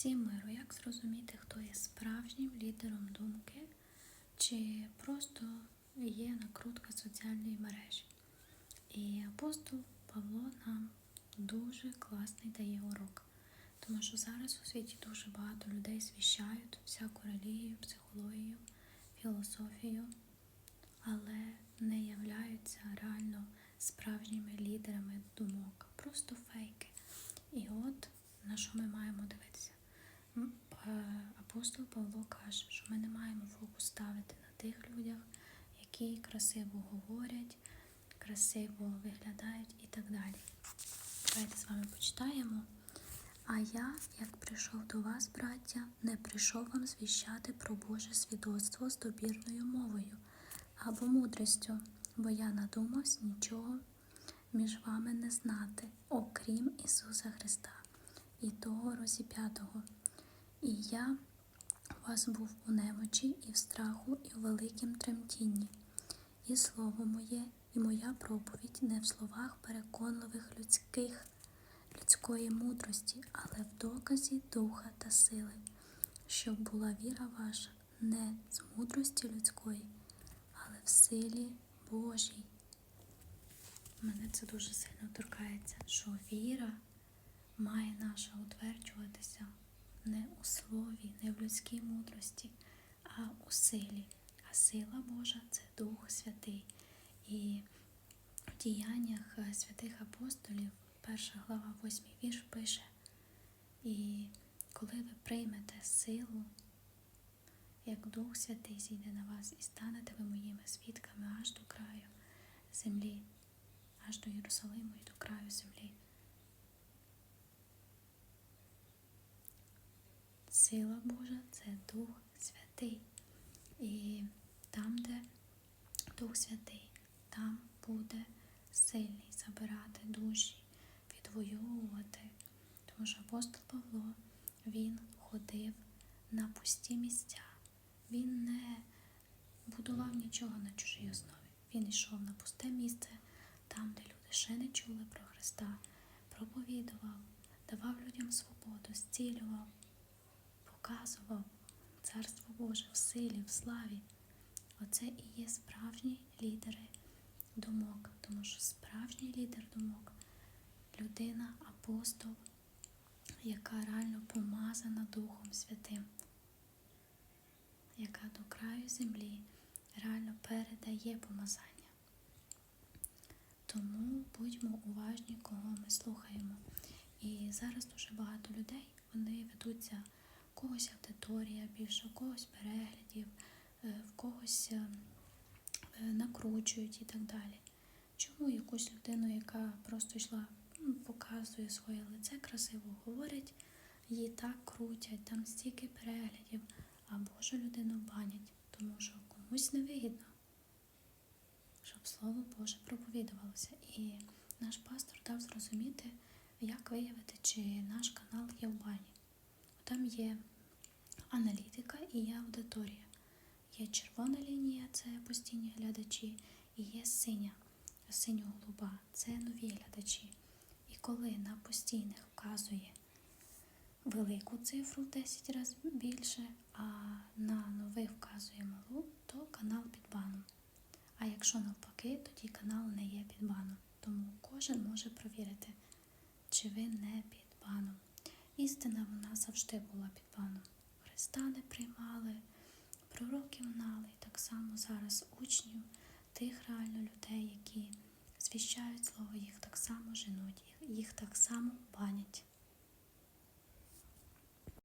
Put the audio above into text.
Всім миру, як зрозуміти, хто є справжнім лідером думки, чи просто є накрутка соціальної мережі. І апостол Павло нам дуже класний дає урок, тому що зараз у світі дуже багато людей звіщають всяку релігію, психологію, філософію, але не являються реально справжніми лідерами думок, просто фейки. І от на що ми маємо дивитися? Апостол Павло каже, що ми не маємо фокус ставити на тих людях, які красиво говорять, красиво виглядають і так далі. Давайте з вами почитаємо. А я, як прийшов до вас, браття, не прийшов вам звіщати про Боже свідоцтво з добірною мовою або мудрістю, бо я надумався нічого між вами не знати, окрім Ісуса Христа і того розіп'ятого. І я вас був у немочі, і в страху, і в великім тремтінні. І слово моє, і моя проповідь не в словах переконливих людських, людської мудрості, але в доказі духа та сили, щоб була віра ваша не з мудрості людської, але в силі Божій. Мене це дуже сильно торкається, що віра має наша утверджуватися не у слові, не в людській мудрості, а у силі. А сила Божа це Дух Святий. І в діяннях е, святих апостолів, перша глава, восьмий вірш пише. І коли ви приймете силу, як Дух Святий зійде на вас, і станете ви моїми свідками аж до краю землі, аж до Єрусалиму і до краю землі. Сила Божа це Дух Святий. І там, де Дух Святий, там буде сильний забирати душі, відвоювати. Тому що апостол Павло він ходив на пусті місця. Він не будував нічого на чужій основі. Він йшов на пусте місце, там, де люди ще не чули про Христа, проповідував, давав людям свободу, зцілював, показував Царство Боже в силі, в славі. Оце і є справжні лідери думок, тому що справжній лідер думок людина, апостол, яка реально помазана Духом Святим, яка до краю землі реально передає помазання. Тому будьмо уважні, кого ми слухаємо. І зараз дуже багато людей вони ведуться когось аудиторія більше, в когось переглядів, е, в когось е, е, накручують і так далі. Чому якусь людину, яка просто йшла, показує своє лице, красиво говорить, її так крутять, там стільки переглядів, а Божу людину банять, тому що комусь невигідно, щоб Слово Боже проповідувалося. І наш пастор дав зрозуміти, як виявити, чи наш канал є в бані. Там є аналітика і є аудиторія. Є червона лінія, це постійні глядачі, і є синя, синьо-голуба, це нові глядачі. І коли на постійних вказує велику цифру в 10 разів більше, а на нових вказує малу, то канал під баном. А якщо навпаки, тоді канал не є під баном. Тому кожен може провірити, чи ви не під баном. Істина вона завжди була під паном. Христа не приймали, пророків гнали, і так само зараз учнів, тих реально людей, які звіщають слово, їх так само женуть, їх так само банять.